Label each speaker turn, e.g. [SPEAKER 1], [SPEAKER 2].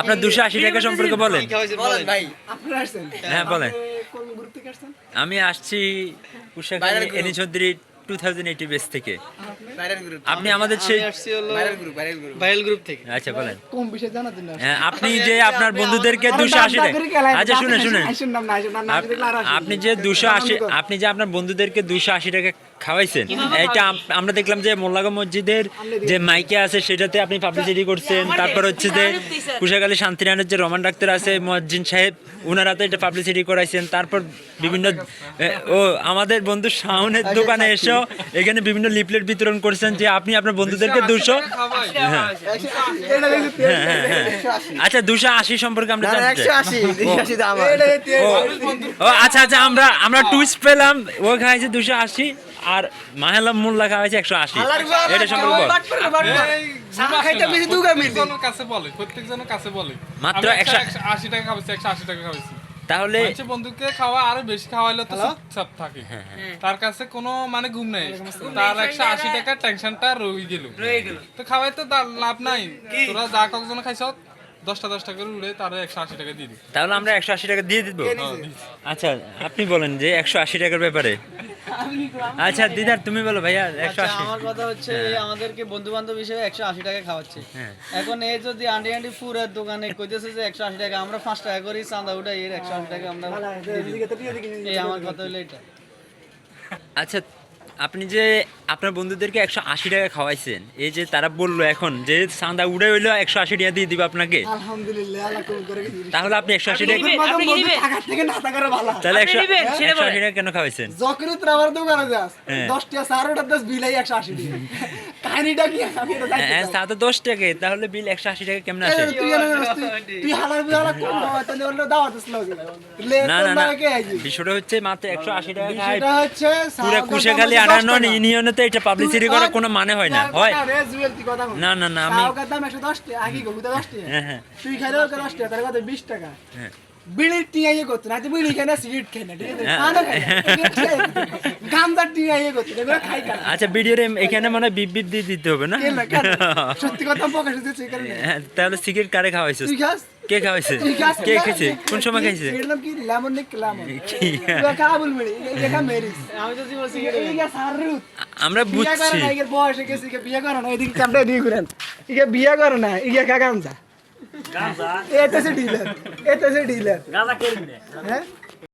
[SPEAKER 1] আপনার দুশো আশি টাকা সম্পর্কে বলেন। হ্যাঁ বলেন।
[SPEAKER 2] কোন গ্রুপ থেকে আসছেন?
[SPEAKER 1] আমি আসছি Kushakhali Ani Chowdhury two thousand eighty base থেকে। আপনি আমাদের সেই
[SPEAKER 3] viral group viral group
[SPEAKER 4] viral group থেকে।
[SPEAKER 1] আচ্ছা বলেন।
[SPEAKER 2] কোন বিষয়ে জানার জন্য
[SPEAKER 1] হ্যাঁ, আপনি যে আপনার বন্ধুদেরকে দুশো আশি টাকা আচ্ছা শুনে শুনে। আপনি যে দুশো আশি আপনি যে আপনার বন্ধুদেরকে দুশো আশি টাকা খাওয়াইছেন। এটা আমরা দেখলাম যে মোল্লাগা মসজিদের যে মাইকে আছে সেটাতে আপনি পাবলিসিটি করছেন। তারপর হচ্ছে যে কুশাখালী শান্তিনাথের যে রমান ডাক্তার আছে মজ্জিন সাহেব ওনারা তো এটা পাবলিসিটি করাইছেন। তারপর বিভিন্ন ও আমাদের বন্ধু শাওনের দোকানে এসেও এখানে বিভিন্ন লিফলেট বিতরণ করছেন যে আপনি আপনার বন্ধুদেরকে দুশো হ্যাঁ
[SPEAKER 2] তেল,
[SPEAKER 1] হ্যাঁ, হ্যাঁ, আচ্ছা দুশো আশি সম্পর্কে আমরা ও। আচ্ছা আচ্ছা আমরা আমরা টুইস্ট পেলাম। ও খাইছে দুশো আশি। আর মাহেলা মোল্লা খাওয়াইছে একশো আশি। এটা সম্পর্কে বল।
[SPEAKER 2] সাদা খাইতে বেশি দুগা মিলবে।
[SPEAKER 5] প্রত্যেকজনের কাছে বলে প্রত্যেকজনের কাছে বলে।
[SPEAKER 1] মাত্র একশো-
[SPEAKER 5] আশি টাকা খাওয়াইছি একশো আশি টাকা খাওয়াইছি।
[SPEAKER 1] তাহলে
[SPEAKER 5] হচ্ছে বন্ধুকে খাওয়া আরও বেশি খাওয়াইলে তো চাপ থাকে।
[SPEAKER 1] হ্যাঁ,
[SPEAKER 5] তার কাছে কোনো মানে ঘুম নেই। তার একশো আশি টাকার টেনশনটা রয়ে গেল। তো খাওয়াই তো তার লাভ নাই। তোরা যা কখন খাইছ দশটা দশ টাকা করে উড়ে তার একশো আশি টাকা দিয়ে দিবি।
[SPEAKER 1] তাহলে আমরা একশো আশি টাকা দিয়ে দিব? আচ্ছা আপনি বলেন যে একশো আশি টাকার ব্যাপারে। আচ্ছা দিদার তুমি বলো ভাইয়া একশো
[SPEAKER 4] আচ্ছা
[SPEAKER 1] আশি।
[SPEAKER 4] আমার কথা হচ্ছে আমাদেরকে বন্ধু বান্ধব হিসেবে একশো আশি টাকা খাওয়াচ্ছে।
[SPEAKER 1] হ্যাঁ।
[SPEAKER 4] এখন এই যদি আন্ডি আন্ডি ফুরের দোকানে কইতেছে যে একশো আশি টাকা আমরা পাঁচ টাকা করি চাঁদা উঠাই এর একশো আশি টাকা আমরা এই আমার কথা হলো এটা।
[SPEAKER 1] আচ্ছা আপনি যে আপনার বন্ধুদেরকে একশো আশি টাকা খাওয়াইছেন এই যে তারা বলল এখন যে চাঁদা উড়ে হইল একশো আশি টাকা দিয়ে দিবে আপনাকে
[SPEAKER 2] আলহামদুলিল্লাহ আল্লাহ কবুল করে গেছি।
[SPEAKER 1] তাহলে আপনি একশো আশি টাকা
[SPEAKER 2] নতুন মাধ্যম বলতে থাকার থেকে না থাকার ভালো।
[SPEAKER 1] তাহলে একশো একশো আশি টাকা কেন খাওয়াইছেন
[SPEAKER 2] যখনই তোরা আমার দোকানে যাস,
[SPEAKER 1] হ্যাঁ।
[SPEAKER 2] সাড়ে ওটার দশ বিলাই একশো আশি টাকা। কাহিনীটা কি? আমি এটা জানতে
[SPEAKER 1] হ্যাঁ। তা তো দশ টাকা তাহলে বিল একশো আশি টাকা কেমন আসে
[SPEAKER 2] তুই হালার বিহালা কোন তাহলে ওগুলো দাওয়াত দিছিল লে,
[SPEAKER 1] না না না? বিষয়টা হচ্ছে মাত্র একশো আশি টাকা খায়
[SPEAKER 2] বিষয়টা হচ্ছে,
[SPEAKER 1] পুরো আটান্ন
[SPEAKER 2] 10 টাকা।
[SPEAKER 1] ইউনিয়নে তো এটা পাবলিসিটি করার কোনো মানে হয় না হয়
[SPEAKER 2] বল।
[SPEAKER 1] না, না, না, আমি-
[SPEAKER 2] দাম 110 টাকা, আগে গভীরতা 10 টাকা।
[SPEAKER 1] হ্যাঁ, হ্যাঁ।
[SPEAKER 2] তুই খাইলে ওকে 10 টাকা, তার কথা 20 টাকা।
[SPEAKER 1] হ্যাঁ।
[SPEAKER 2] বিড়ির টিয়া ইয়ে করতো না, তুই বিড়ি না, সিগারেট না, ঠিক আছে?
[SPEAKER 1] হ্যাঁ।
[SPEAKER 2] পানও টিয়া ইয়ে করতো এগুলো খাই?
[SPEAKER 1] আচ্ছা ভিডিওর এখানে মানে বিপ দিয়ে দিতে হবে না?
[SPEAKER 2] সত্যি কথা প্রকাশ হচ্ছে এই কারণে।
[SPEAKER 1] হ্যাঁ, তাহলে সিগারেট কারে খাওয়াইছিস
[SPEAKER 2] তুই খাস?
[SPEAKER 1] কে খাওয়াইছে কে খেয়েছে কোন সময় খাইছে
[SPEAKER 2] এর নাম কি? লেমন নিক লেমন।
[SPEAKER 1] কি?
[SPEAKER 2] তুই এই দেখা মেরিস।
[SPEAKER 4] আমি তো
[SPEAKER 2] সারুত।
[SPEAKER 1] আমরা বুঝছি
[SPEAKER 2] বিয়ে করে না, এদিকে ঘুরেন। এগে বিয়ে করে না, খা গামছা। এটা সে ডিলার এটা হচ্ছে dealer। হ্যাঁ?